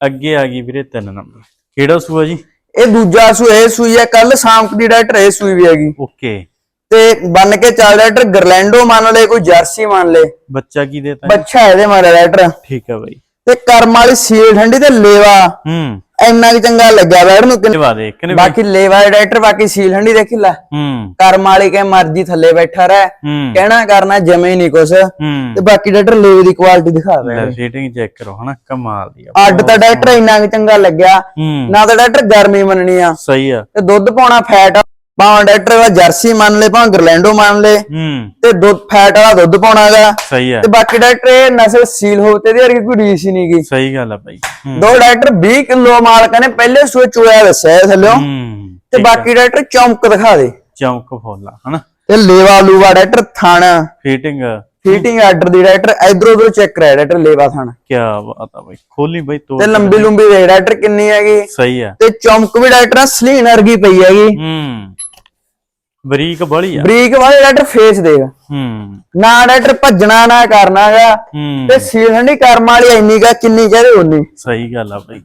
ਅੱਗੇ ਆ ਗਈ ਵੀਰੇ ਤਿੰਨ ਨੰਬਰ। ਕਿਹੜਾ ਸੂਆ ਜੀ? ਇਹ ਦੂਜਾ ਸੂ ਇਹ ਸੂਈ ਹੈ ਕੱਲ ਸ਼ਾਮ ਦੀ ਡਾਕਟਰ ਇਹ ਸੂਈ ਵੀ ਹੈਗੀ। ਓਕੇ। ਤੇ ਬੰਨ ਕੇ ਚੱਲ ਡਾਕਟਰ ਗਰਲੈਂਡੋ ਮੰਨ ਲੈ ਕੋਈ ਜਰਸੀ ਮੰਨ ਲੈ ਬੱਚਾ ਕੀ ਦੇਤਾ ਬੱਚਾ ਇਹਦੇ ਮਾਰੇ ਡਾਕਟਰ ਠੀਕ ਆ ਬਈ। ਤੇ ਕਰਮ ਵਾਲੀ ਸੀਲ ਠੰਡੀ ਤੇ ਲੇਵਾ। ਹੂੰ। ਇੰਨਾ ਕਿ ਚੰਗਾ ਲੱਗਿਆ ਬੈਠ ਨੂੰ। ਕਿੰਨਾ- ਲੇਵਾ ਦੇ ਕਿਨੇ ਬਾਕੀ ਲੇਵਾ ਡਾਕਟਰ ਬਾਕੀ ਸੀਲ ਠੰਡੀ ਦੇਖੀ ਲੈ। ਹੂੰ। ਕਰਮ ਵਾਲੀ ਕੇ ਮਰਜ਼ੀ ਥੱਲੇ ਬੈਠਾ ਰਹਿ। ਹੂੰ। ਕਹਿਣਾ ਕਰਨਾ ਜਮੇ ਨਹੀਂ ਕੁਛ। ਤੇ ਹੂੰ ਬਾਕੀ ਡਾਕਟਰ ਲੇਵੇ ਦੀ ਕੁਆਲਿਟੀ ਦਿਖਾ ਦੇ। ਲੈ ਫਿਟਿੰਗ ਚੈੱਕ ਕਰੋ ਹਨਾ? ਕਮਾਲ ਦੀ ਆ। ਅੱਡ ਤਾਂ ਡਾਕਟਰ ਇੰਨਾ ਕਿ ਚੰਗਾ ਲੱਗਿਆ। ਹੂੰ। ਨਾ ਤਾਂ ਡਾਕਟਰ ਗਰਮੀ ਮੰਨਣੀ ਆ। ਸਹੀ ਆ। ਤੇ ਦੁੱਧ ਪਾਉਣਾ ਫੈਟ ਭਾਵੇਂ ਡਾਕਟਰ ਦਾ ਜਰਸੀ ਮੰਨ ਲੈ ਭਾਵੇਂ ਗਰਲੈਂਡੋ ਮੰਨ ਲੈ ਹੂੰ। ਤੇ ਦੁੱਧ ਫੈਟ ਵਾਲਾ ਦੁੱਧ ਪਾਉਣਾਗਾ ਸਹੀ ਆ ਤੇ ਬਾਕੀ ਡਾਕਟਰ ਇਹ ਨਸਲ ਸੀਲ ਹੋ ਤੇ ਇਹਦੀ ਵਰਗੀ ਕੋਈ ਰੀਸ ਹੀ ਨਹੀਂਗੀ ਸਹੀ ਗੱਲ ਆ ਹੂੰ। ਦੋ ਡਾਕਟਰ 20 ਕਿਲੋ ਮਾਲਕਾਂ ਨੇ ਪਹਿਲੇ ਸੂਏ ਚੋਇਆ ਦੱਸਿਆ ਹੂੰ ਤੇ ਬਾਕੀ ਡਾਕਟਰ ਚੌਂਕ ਦਿਖਾ ਦੇ। ਚੌਂਕ ਫੋਲਾ ਹਨਾ? ਤੇ ਲੇਵਾ ਲੂਵਾ ਡਾਕਟਰ ਥਣ। ਫਿਟਿੰਗ ਫੀਟਿੰਗ ਆਰਡਰ ਦੀ ਡਾਕਟਰ ਇਧਰ ਉਧਰ ਚੈੱਕ ਕਰਾਇਆ ਡਾਕਟਰ ਲੇਵਾ ਥਣ। ਕੀ ਬਾਤ ਆ ਬਾਈ ਖੋਲੀ ਬਾਈ ਤੋੜ ਤੇ ਲੰਬੀ ਲੰਬੀ ਵੇਖ ਡਾਕਟਰ ਕਿੰਨੀ ਹੈਗੀ। ਸਹੀ ਆ। ਤੇ ਚਮਕ ਵੀ ਡਾਕਟਰ ਸਲੀਨ ਵਰਗੀ ਪਈ ਹੈਗੀ। ਹੂੰ। ਬਰੀਕ ਬੜੀ ਆ। ਬਰੀਕ ਵਾਲੇ ਡਾਕਟਰ ਫੇਸ ਦੇਖ। ਹੂੰ। ਨਾ ਡਾਕਟਰ ਭੱਜਣਾ ਨਾ ਕਰਨਾਗਾ ਤੇ ਸੀਲ ਹੰਡੀ ਕਰਮ ਵਾਲੀ ਇੰਨੀ ਗਾ ਕਿੰਨੀ ਕਹਦੇ ਉਨੀ ਸਹੀ ਗੱਲ ਆ ਬਾਈ।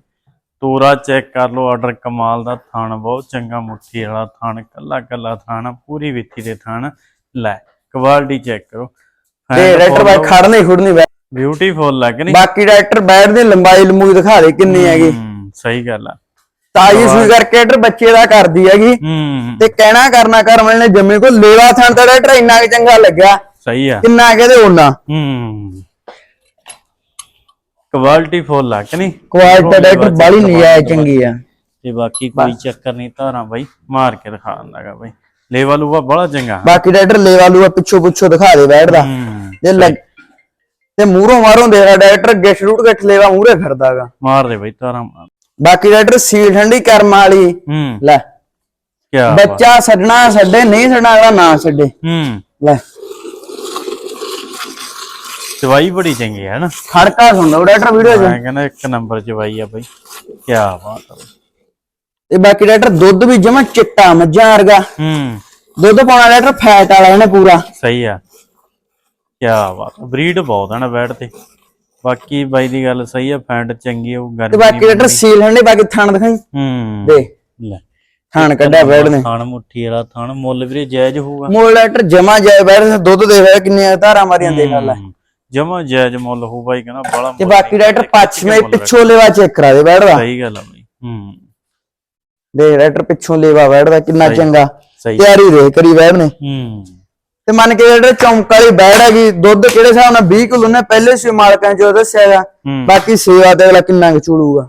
ਤੋਰਾ ਚੈੱਕ ਕਰ ਲਓ ਆਰਡਰ ਕਮਾਲ ਦਾ ਥਣ ਬਹੁਤ ਚੰਗਾ ਮੁੱਠੀ ਵਾਲਾ ਥਣ ਕੱਲਾ ਕੱਲਾ ਥਣ ਪੂਰੀ ਵਿੱਥੀ ਦੇ ਥਣ। ਲੈ ਕੁਆਲਿਟੀ ਚੈੱਕ ਕਰੋ। ਤੇ ਡਾਕਟਰ ਬਾਈ ਖੜਨੀ ਖੁੜਨੀ ਬਿਊਟੀਫੁਲ ਲੱਗ ਨਹੀਂ ਬਾਕੀ ਡਾਕਟਰ ਬੈਠ ਦੀ ਲੰਬਾਈ ਲੰਮੂਈ ਦਿਖਾ ਦੇ ਕਿੰਨੀ ਹੈਗੀ। ਸਹੀ ਗੱਲ ਆ। ਤਾਜੀ ਸੂਈ ਕਰਕੇ ਡਾਕਟਰ ਬੱਚੇ ਦਾ ਕਰਦੀ ਹੈਗੀ। ਤੇ ਕਹਿਣਾ ਕਰਨਾ ਕਰਮ ਵਾਲੇ ਨੇ ਜੰਮੇ ਕੋ ਲੇਵਾ ਥਣ ਤਾਂ ਡਾਕਟਰ ਇੰਨਾ ਕਿ ਚੰਗਾ ਲੱਗਿਆ। ਸਹੀ ਆ। ਕਿੰਨਾ ਕਹਦੇ ਉਹਨਾਂ ਹੂੰ। ਕੁਆਲਿਟੀ ਫੁੱਲ ਲੱਗ ਨਹੀਂ? ਕੁਆਲਿਟੀ ਡਾਕਟਰ ਬਾਲੀ ਨਜਾਇਜ਼ ਚੰਗੀ ਆ। ਤੇ ਬਾਕੀ ਕੋਈ ਚੱਕਰ ਨਹੀਂ ਧਾਰਾਂ ਬਾਈ ਮਾਰ ਕੇ ਦਿਖਾ ਦਿੰਦਾਗਾ ਬਾਈ। ਲੇਵਾ ਲੂਵਾ ਬੜਾ ਚੰਗਾ। ਬਾਕੀ ਡਾਕਟਰ ਲੇਵਾ ਲੂਆ ਪਿੱਛੋਂ ਪਿੱਛੋਂ ਦਿਖਾ ਦੇ ਬੈਠਦਾ ਤੇ ਲੱਗ ਤੇ ਮੂਹਰੋਂ ਮਾਰੋਂ ਦੇ ਡਾਕਟਰ ਗਿੱਠ ਰੂਟ ਗਿੱਠ ਲੇਵਾ ਮੂਹਰੇ ਫਿਰਦਾਗਾ ਮਾਰ ਦੇ ਬਾਈ ਧਾਰਾਂ ਬਾਕੀ ਡਾਕਟਰ ਸੀਲ ਠੰਡੀ ਕਰਮ ਵਾਲੀ। ਹੂੰ। ਲੈ। ਕੀ ਬੱਚਾ ਛੱਡਣਾ ਛੱਡੇ ਨਹੀਂ ਛੱਡਣਾ ਅਗਲਾ ਨਾ ਛੱਡੇ। ਹੂੰ। ਲੈ। ਚਵਾਈ ਬੜੀ ਚੰਗੀ ਹੈ ਨਾ। ਖੜਕਾ ਸੁਣ ਲਓ ਡਾਕਟਰ ਵੀਡੀਓ 'ਚ। ਮੈਂ ਕਹਿੰਦਾ ਇੱਕ ਨੰਬਰ ਚਵਾਈ ਆ ਬਾਈ। ਕੀ ਬਾਤ ਬਾਈ। ਤੇ ਬਾਕੀ ਡਾਕਟਰ ਦੁੱਧ ਵੀ ਜਮਾ ਚਿੱਟਾ ਮੱਝਾਂ ਵਰਗਾ। ਹੂੰ। ਦੁੱਧ ਪਾਉਣਾ ਡਾਕਟਰ ਫੈਟ ਵਾਲਾ ਇਹਨੇ ਪੂਰਾ। ਸਹੀ ਆ। ਕੀ ਬਾਤ ਬਰੀਡ ਬਹੁਤ ਨਾ ਬੈਠ ਤੇ। ਬਾਕੀ ਬਾਈ ਦੀ ਗੱਲ ਸਹੀ ਆ ਫੈਂਟ ਚੰਗੀ ਉਹ ਤੇ ਗਰਮੀ ਬਾਕੀ ਡਾਕਟਰ ਸੀਲ ਠੰਡੀ ਬਾਕੀ ਥਣ ਦਿਖਾਈ। ਹੂੰ। ਦੇ। ਲੈ। ਥਣ ਕੱਢਿਆ ਬੈੜ ਨੇ। ਥਣ ਮੁੱਠੀ ਵਾਲਾ ਥਣ ਮੁੱਲ ਵੀਰੇ ਜਾਇਜ਼ ਹੋਊਗਾ। ਮੋਲ ਡਾਕਟਰ ਜਮਾ ਜਾਏ ਬੈੜ ਦੁੱਧ ਦੇ ਹੋਇਆ ਕਿੰਨੀਆਂ ਧਾਰਾਂ ਮਾਰੀਆਂ ਦੇਖ ਲੈ। ਜਮਾ ਜਾਇਜ਼ ਮੁੱਲ ਹੋਊ ਬਾਈ ਕਹਿੰਦਾ ਬੜਾ ਤੇ ਬਾਕੀ ਡਾਕਟਰ ਪੱਛਮੇ ਪਿੱਛੋਂ ਲੇਵਾ ਚੈੱਕ ਕਰਾ ਦੇ ਬੈੜ ਦਾ। ਸਹੀ ਗੱਲ ਆ ਬਾਈ। ਹੂੰ। ਦੇ ਡਾਕਟਰ ਪਿੱਛੋਂ ਲੇਵਾ ਬੈੜ ਦਾ ਕਿੰਨਾ ਚੰਗਾ। ਤਿਆਰੀ ਦੇ ਕਰੀ ਬੈੜ ਨੇ। ਹੂੰ। ਤੇ ਮੰਨ ਕੇ ਜਿਹੜੇ ਚੌਂਕ ਵਾਲੀ ਬੈੜ ਹੈਗੀ ਦੁੱਧ ਕਿਹੜੇ ਹਿਸਾਬ ਨਾਲ 20 ਕਿਲੋ ਨੇ ਪਹਿਲੇ ਸੀ ਮਾਲਕਾਂ ਚੋਂ ਦੱਸਿਆ ਹੈਗਾ। ਹੂੰ। ਬਾਕੀ ਸੇਵਾ ਤੇ ਅਗਲਾ ਕਿੰਨਾ ਕੁ ਚੂੜੂਗਾ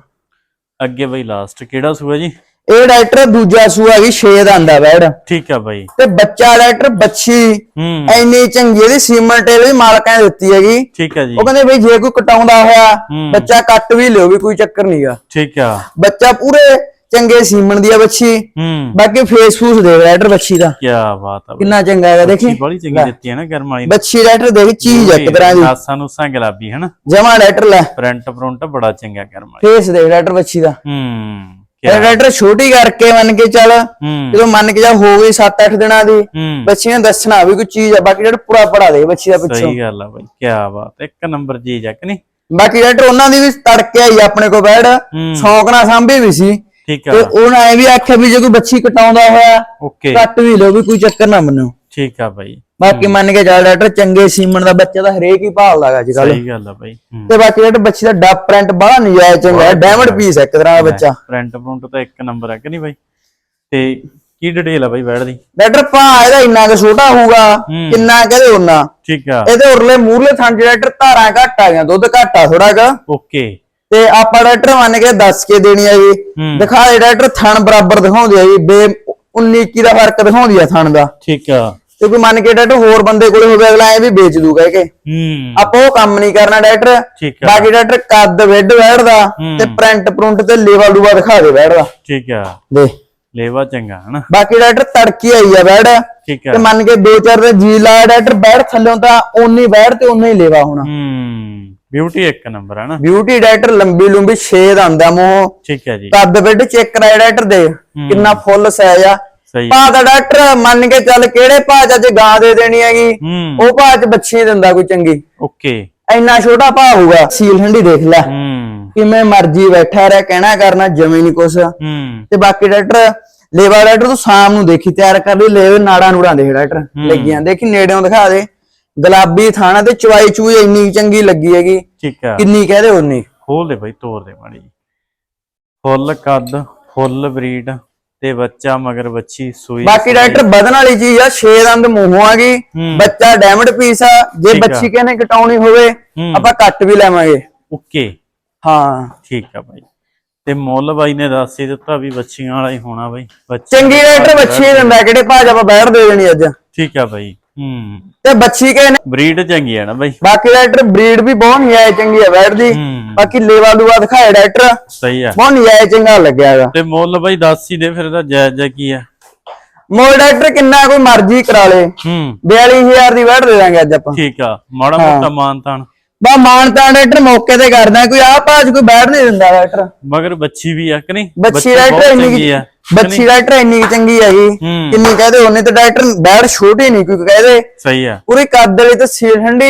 ਅੱਗੇ ਬਾਈ ਲਾਸਟ ਕਿਹੜਾ ਸੂਆ ਜੀ? ਇਹ ਡਾਕਟਰ ਦੂਜਾ ਸੂਆ ਹੈਗੀ 6 ਦਾ ਆਂਦਾ ਬੈੜ ਠੀਕ ਆ ਬਾਈ। ਤੇ ਬੱਚਾ ਡਾਕਟਰ ਬੱਚੀ ਇੰਨੀ ਚੰਗੀ ਇਹਦੀ ਸੀਮੈਂਟ ਇਹ ਵੀ ਮਾਲਕਾਂ ਨੇ ਦਿੱਤੀ ਹੈਗੀ। ਠੀਕ ਆ ਜੀ। ਉਹ ਕਹਿੰਦੇ ਬਈ ਜੇ ਕੋਈ ਕਟਾਉਂਦਾ ਹੋਇਆ। ਬੱਚਾ ਕੱਟ ਵੀ ਲਿਓ ਵੀ ਕੋਈ ਚੱਕਰ ਨਹੀਂਗਾ ਠੀਕ ਆ। ਬੱਚਾ ਪੂਰੇ ਚੰਗੇ ਸੀਮਨ ਦੀ ਆ ਬੱਚੀ ਹੂੰ। ਬਾਕੀ ਫੇਸ ਫੂਸ ਦੇ ਰੈਡਰ ਬੱਚੀ ਦਾ। ਕੀ ਬਾਤ ਆ ਕਿੰਨਾ ਚੰਗਾ ਹੈਗਾ ਦੇਖੀ? ਬੜੀ ਚੰਗੀ ਦਿੱਤੀ ਹੈ ਨਾ ਗਰਮ ਵਾਲੀ। ਬੱਚੀ ਰੈਡਰ ਦੇਖ ਚੀਜ਼ ਆ ਇੱਕ ਤਰ੍ਹਾਂ ਦੀ। ਨਾਸਾਂ ਨੂੰ ਸਾਂ ਗੁਲਾਬੀ ਹਨਾ? ਜਮਾ ਰੈਡਰ ਲੈ। ਪ੍ਰਿੰਟ ਪ੍ਰਿੰਟ ਬੜਾ ਚੰਗਾ ਗਰਮ ਵਾਲੀ। ਫੇਸ ਦੇ ਰੈਡਰ ਬੱਚੀ ਦਾ। ਹੂੰ ਰੈਡਰ ਛੋਟੀ ਕਰਕੇ ਮੰਨ ਕੇ ਚੱਲ ਹੂੰ। ਜਦੋਂ ਮੰਨ ਕੇ ਜਾ ਹੋ ਗਈ 7-8 ਦਿਨਾਂ ਦੀ ਹੂੰ। ਬੱਚੀ ਨੇ ਦੱਸਣਾ ਵੀ ਕੋਈ ਚੀਜ਼ ਆ ਬਾਕੀ ਰੈਡਰ ਪੂਰਾ ਪੜਾ ਦੇ ਬੱਚੀ ਦਾ ਪਿੱਛੋਂ। ਸਹੀ ਗੱਲ ਆ ਬਾਈ ਕੀ ਬਾਤ ਇੱਕ ਨੰਬਰ ਚੀਜ਼ ਆ ਕਿ ਨਹੀਂ? ਬਾਕੀ ਰੈਡਰ ਉਹਨਾਂ ਦੀ ਵੀ ਤੜਕੇ ਆਈ ਆਪਣੇ ਕੋਲ ਬੈੜ ਹੂੰ। ਸ਼ੌਂਕ ਨਾਲ ਸਾਂਭੀ ਵੀ ਸੀ। ਠੀਕ ਤੇ ਆ ਉਹਨਾਂ ਐ ਵੀ ਆਖਿਆ ਵੀ ਜੇ ਕੋਈ ਬੱਚੀ ਕਟਾਉਂਦਾ ਹੋਇਆ ਓਕੇ। ਕੱਟ ਵੀ ਲਓ ਵੀ ਕੋਈ ਚੱਕਰ ਨਾ ਮੰਨੋ ਠੀਕ ਆ ਬਾਈ। ਬਾਕੀ ਮੰਨ ਕੇ ਚੱਲ ਡਾਕਟਰ ਚੰਗੇ ਸੀਮਨ ਦਾ ਬੱਚਾ ਤਾਂ ਹਰੇਕ ਹੀ ਭਾਲਦਾ ਗਾ ਅੱਜ ਕੱਲ ਸਹੀ ਗੱਲ ਆ ਬਾਈ ਹੂੰ। ਤੇ ਬਾਕੀ ਡਾਕਟਰ ਬੱਚੀ ਦਾ ਡੱਬ ਪ੍ਰਿੰਟ ਬੜਾ ਨਜਾਇਜ਼ ਚੰਗਾ ਹੈ ਡਾਇਮੰਡ ਪੀਸ ਹੈ ਇੱਕ ਤਰ੍ਹਾਂ ਦਾ ਬੱਚਾ। ਪ੍ਰਿੰਟ ਪ੍ਰਿੰਟ ਤਾਂ ਇੱਕ ਨੰਬਰ ਆ ਕਿ ਨਹੀਂ ਬਾਈ? ਤੇ ਕੀ ਡਿਟੇਲ ਆ ਬਾਈ ਬੈਠ ਦੀ? ਡਾਕਟਰ ਭਾ ਇਹਦਾ ਇੰਨਾ ਕੁ ਛੋਟਾ ਹੋਊਗਾ ਹੂੰ। ਕਿੰਨਾ ਕਹਦੇ ਉਹਨਾਂ ਠੀਕ ਆ। ਇਹਦੇ ਉਰਲੇ ਮੂਰਲੇ ਥਾਂ ਚ ਡਾਕਟਰ ਧਾਰਾਂ ਘੱਟ ਆ ਗਿਆ ਦੁੱਧ ਘੱਟ ਆ ਥੋੜਾ ਗਾ ਓਕੇ। ਤੇ ਆਪਾਂ ਡਾਕਟਰ ਮੰਨ ਕੇ ਦੱਸ ਕੇ ਦੇਣੀ ਆ ਜੀ। ਦਿਖਾ ਦੇ ਡਾਕਟਰ ਥਣ ਬਰਾਬਰ ਦਿਖਾਉਂਦੀ ਆ ਜੀ ਬੇ 19 21 ਦਾ ਫ਼ਰਕ ਦਿਖਾਉਂਦੀ ਆ ਥਣ ਦਾ। ਠੀਕ ਆ। ਤੇ ਕੋਈ ਮੰਨ ਕੇ ਡਾਕਟਰ ਹੋਰ ਬੰਦੇ ਕੋਲੇ ਹੋਵੇ ਅਗਲਾ ਐ ਵੀ ਵੇਚ ਦੂ ਕਹਿ ਕੇ। ਹੂੰ। ਆਪਾਂ ਉਹ ਕੰਮ ਨਹੀਂ ਕਰਨਾ ਡਾਕਟਰ। ਬਾਕੀ ਡਾਕਟਰ ਕੱਦ ਵਿੱਡ ਬੈਠਦਾ ਹੂੰ। ਤੇ ਪ੍ਰਿੰਟ ਪ੍ਰਿੰਟ ਤੇ ਲੇਵਾ ਲੂਵਾ ਦਿਖਾ ਦੇ ਬੈਠਦਾ ਠੀਕ ਆ। ਦੇ। ਲੇਵਾ ਚੰਗਾ ਹਨਾ? ਬਾਕੀ ਡਾਕਟਰ ਤੜਕੀ ਆਈ ਆ ਬੈੜ ਠੀਕ ਤੇ ਆ ਮੰਨ ਕੇ ਦੋ ਚਾਰ ਦੇ ਜੀ ਲਾ ਡਾਕਟਰ ਬੈੜ ਥੱਲੋਂ ਤਾਂ ਓਨੀ ਬੈੜ ਤੇ ਓਨਾ ਹੀ ਲੇਵਾ ਹੋਣਾ। ਹੂੰ। ਬਿਊਟੀ ਇੱਕ ਨੰਬਰ ਹੈ ਨਾ? ਬਿਊਟੀ ਡਾਕਟਰ ਲੰਬੀ ਲੰਬੀ ਛੇਦ ਆਂਦਾ ਮੂੰਹ। ਠੀਕ ਹੈ ਜੀ। ਕੱਦ ਵਿੱਡ ਚੈੱਕ ਕਰਾਇਆ ਡਾਕਟਰ ਦੇ। ਕਿੰਨਾ ਫੁੱਲ ਸਾਈਜ਼ ਆ। ਭਾ ਦਾ ਡਾਕਟਰ ਮੰਨ ਕੇ ਚੱਲ ਕਿਹੜੇ ਭਾਅ ਚ ਅੱਜ ਗਾਂ ਦੇ ਦੇਣੀ ਹੈਗੀ? ਉਹ ਭਾਅ ਚ ਬੱਚੀ ਦਿੰਦਾ ਕੋਈ ਚੰਗੀ। ਓਕੇ। ਇੰਨਾ ਛੋਟਾ ਭਾਅ ਹੋਊਗਾ। ਸੀਲ ਠੰਡੀ ਦੇਖ ਲੈ। ਕਿਵੇਂ ਮਰਜ਼ੀ ਬੈਠਾ ਰਹਿ ਕਹਿਣਾ ਕਰਨਾ ਜਮੀ ਨਹੀਂ ਕੁਛ। ਤੇ ਬਾਕੀ ਡਾਕਟਰ ਲੇਵਾ ਡਾਕਟਰ ਤੂੰ ਸ਼ਾਮ ਨੂੰ ਦੇਖੀ ਤਿਆਰ ਕਰ ਲਈ। ਲੇਵੇ ਨਾੜਾ ਨੂੜਾਂ ਦੇਖ ਡਾਕਟਰ ਲੱਗੀਆਂ। ਦੇਖੀ ਨੇੜਿਓਂ ਦਿਖਾ ਦੇ। ਗੁਲਾਬੀ ਥਾਣਾ ਤੇ ਚਵਾਈ ਚੂਈ ਇੰਨੀ ਚੰਗੀ ਲੱਗੀ ਹੈਗੀ। ਠੀਕ ਆ। ਕਿੰਨੀ ਕਹਦੇ ਉਨੀ ਖੋਲ ਦੇ ਬਾਈ ਤੋੜ ਦੇ ਮਾੜੀ ਜੀ ਫੁੱਲ ਕੱਦ ਫੁੱਲ ਬਰੀਡ ਤੇ ਬੱਚਾ ਮਗਰ ਬੱਚੀ ਸੂਈ ਬਾਕੀ ਡਾਕਟਰ ਵਧਣ ਵਾਲੀ ਚੀਜ਼ ਆ ਛੇ ਦੰਦ ਮੂੰਹੋਂ ਆ ਗਈ। ਬੱਚਾ ਡਾਇਮੰਡ ਪੀਸ ਆ ਜੇ। ਬੱਚੀ ਕਹਿੰਨੇ ਕਟਾਉਣੀ ਹੋਵੇ। ਆਪਾਂ ਕੱਟ ਵੀ ਲੈਵਾਂਗੇ। ਓਕੇ। ਹਾਂ। ਠੀਕ ਆ ਬਾਈ। ਤੇ ਮੁੱਲ ਬਾਈ ਨੇ ਦੱਸ ਹੀ ਦਿੱਤਾ ਵੀ ਬੱਚੀਆਂ ਵਾਲਾ ਹੀ ਹੋਣਾ ਬਾਈ। ਚੰਗੀ ਡਾਕਟਰ ਬੱਚੀ ਦਿੰਦਾ ਕਿਹੜੇ ਭਾਜ ਆਪਾਂ ਬੈਠ ਦੇ ਦੇਣੀ ਅੱਜ। ਠੀਕ ਆ ਬਾਈ। ਹੂੰ। ਤੇ ਬੱਚੀ ਕਹਿੰਨੇ ਬਰੀਡ ਚੰਗੀ ਆ ਨਾ ਬਾਈ। ਬਾਕੀ ਡਾਕਟਰ ਬਰੀਡ ਵੀ ਬਹੁਤ ਨਿਆਇ ਚੰਗੀ ਆ ਬੈਠ ਦੀ। ਬਾਕੀ ਲੇਵਾ ਲੂਆ ਦਿਖਾਏ ਡਾਕਟਰ ਸਹੀ ਆ। ਬਹੁਤ ਨਿਆਇ ਚੰਗਾ ਲੱਗਿਆ ਹੈਗਾ ਤੇ ਮੁੱਲ ਬਾਈ ਦੱਸ ਹੀ ਦੇ ਫਿਰ ਇਹਦਾ ਜਾਇਜ਼ ਜਿਹਾ ਕੀ ਆ। ਮੋਲ ਡਾਕਟਰ ਕਿੰਨਾ ਕੋਈ ਮਰਜ਼ੀ ਕਰਾ ਲੇ। ਹੂੰ। 42000 ਦੀ ਵੜ ਦੇ ਦਾਂਗੇ ਅੱਜ ਆਪਾਂ। ਠੀਕ ਆ। ਮਾੜਾ ਮੋਟਾ ਮਾਨਤਾਨ। ਬਾ ਮਾਨਤਾ ਡਾਕਟਰ ਮੌਕੇ ਤੇ ਕਰਦਾ ਕੋਈ ਆ ਭਾਜ ਕੋਈ ਬੈਠ ਨਹੀਂ ਦਿੰਦਾ ਡਾਕਟਰ। ਮਗਰ ਬੱਚੀ ਵੀ ਆ ਕਿ ਨਹੀਂ? ਬੱਚੀ ਡਾਕਟਰ ਇੰਨੀ ਚੰਗੀ ਕੁ- ਆ ਬੱਚੀ ਡਾਕਟਰ ਇੰਨੀ ਕੁ ਚੰਗੀ ਹੈਗੀ ਹੂੰ। ਕਿੰਨੀ ਕਹਦੇ ਉਹਨੇ ਤੇ ਡਾਕਟਰ ਬੈਠ ਛੋਟੀ ਨਹੀਂ ਕੋਈ ਕਹਦੇ ਸਹੀ ਆ। ਪੂਰੀ ਕੱਦ ਵਾਲੀ ਤੇ ਸੀਲ ਠੰਡੀ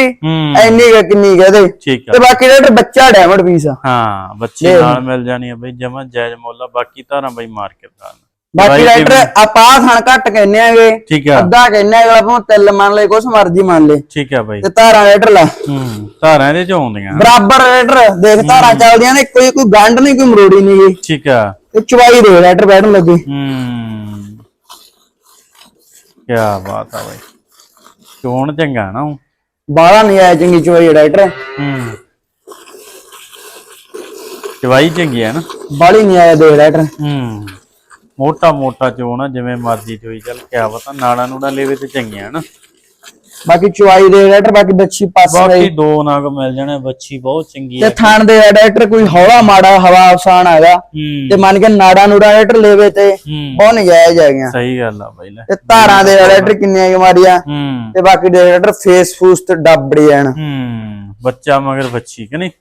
ਇੰਨੀ ਕਿੰਨੀ ਕਹਦੇ ਆ। ਤੇ ਬਾਕੀ ਡਾਕਟਰ ਬੱਚਾ ਡਾਇਮੰਡ ਪੀਸ ਆ। ਹਾਂ ਬੱਚੀ। ਨਾਲ ਮਿਲ ਜਾਣੀ ਆ ਬਈ ਜਮਾ ਜਾਇਜ਼ ਮੁੱਲ ਆ, ਬਾਕੀ ਧਾਰਾਂ ਬਈ ਮਾਰਕੀਟ ਦਾ। ਬਾਕੀ ਡਾਕਟਰ ਆਪਾਂ ਥਣ ਘੱਟ ਕਹਿੰਨੇ ਆਗੇ। ਠੀਕ ਆ। ਅੱਧਾ ਕਹਿੰਨੇ ਆਗੇ ਆਪਾਂ ਤਿੱਲ ਮੰਨ ਲੈ ਕੁਛ ਮਰਜ਼ੀ ਮੰਨ ਲੈ ਠੀਕ ਆ ਬਈ। ਤੇ ਧਾਰਾਂ ਡਾਕਟਰ ਲੈ। ਹੂੰ ਧਾਰਾਂ ਇਹਦੇ ਚ ਆਉਂਦੀਆਂ। ਬਰਾਬਰ ਡਾਕਟਰ ਦੇਖ ਧਾਰਾਂ ਚੱਲਦੀਆਂ ਨੇ ਕੋਈ ਕੋਈ ਗੰਢ ਨਹੀਂ ਕੋਈ ਮਰੋੜੀ ਨਹੀਂ ਗੀ। ਠੀਕ ਆ। ਤੇ ਚਵਾਈ ਦੇ ਡਾਕਟਰ ਬੈਠਣ ਲੱਗੇ। ਹੂੰ। ਕੀ ਬਾਤ ਆ ਬਈ। ਚੋਣ ਚੰਗਾ ਨਾ। ਬਾਹਲਾ ਨਹੀਂ ਆਇਆ ਚੰਗੀ ਚਵਾਈ ਡਾਕਟਰ ਹੂੰ। ਚਵਾਈ ਚੰਗੀ ਆ ਨਾ। ਬਾਹਲੀ ਨਹੀਂ ਆਇਆ ਦੇਖ ਡਾਕਟਰ ਹੂੰ। ਮੋਟਾ ਮੋਟਾ ਚੋਣ ਆ ਜਿਵੇਂ ਮਰਜ਼ੀ ਚੋਈ ਚੱਲ ਕਿਆ ਪਤਾ ਨਾੜਾ ਨੂੜਾ ਲੈਵੇ ਤੇ ਚੰਗੀਆਂ ਨਾ ਬਾਕੀ ਚਵਾਈ ਦੇ ਡਾਕਟਰ ਬਾਕੀ ਬੱਚੀ ਪਾਸ ਬਾਕੀ ਰਹੀ ਦੋ ਨਗ ਮਿਲ ਜਾਣੇ ਬੱਚੀ ਬਹੁਤ ਚੰਗੀ ਤੇ ਆ। ਥਾਣ ਦੇ ਡਾਕਟਰ ਕੋਈ ਹੌਲਾ ਮਾੜਾ ਹਵਾ ਆਸਾਨ ਹੈਗਾ ਹੂੰ। ਤੇ ਮੰਨ ਕੇ ਨਾੜਾ ਨੂੜਾ ਡਾਕਟਰ ਲੈਵੇ ਤੇ ਹੂੰ। ਬਹੁਤ ਨਜਾਇਜ਼ ਹੈਗੀਆਂ। ਸਹੀ ਗੱਲ ਆ ਬਈ ਲੈ। ਤੇ ਧਾਰਾਂ ਦੇ ਡਾਕਟਰ ਕਿੰਨੀਆਂ ਕੁ ਮਾਰੀਆਂ ਹੂੰ। ਤੇ ਬਾਕੀ ਦੇ ਡਾਕਟਰ ਫੇਸ ਫੂਸ ਤੇ ਡੱਬੜੀ ਜਾਣ ਹੂੰ। ਬੱਚਾ ਮਗਰ ਬੱਚੀ ਕਿ ਨਹੀਂ?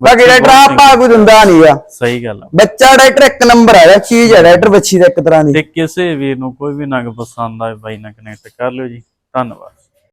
ਬਾਕੀ ਡਾਕਟਰ ਆਪਾ ਕੋਈ ਦਿੰਦਾ ਨਹੀਂਗਾ ਸਹੀ ਗੱਲ ਆ। ਬੱਚਾ ਡਾਕਟਰ ਇੱਕ ਨੰਬਰ ਹੈ ਚੀਜ਼ ਹੈ ਡਾਕਟਰ ਬੱਚੀ ਦਾ ਇੱਕ ਤਰ੍ਹਾਂ ਦੀ। ਤੇ ਕਿਸੇ ਵੀਰ ਨੂੰ ਕੋਈ ਵੀ ਨਗ ਪਸੰਦ ਆਵੇ ਬਾਈ ਨਾਲ ਕਨੈਕਟ ਕਰ ਲਿਓ ਜੀ। ਧੰਨਵਾਦ।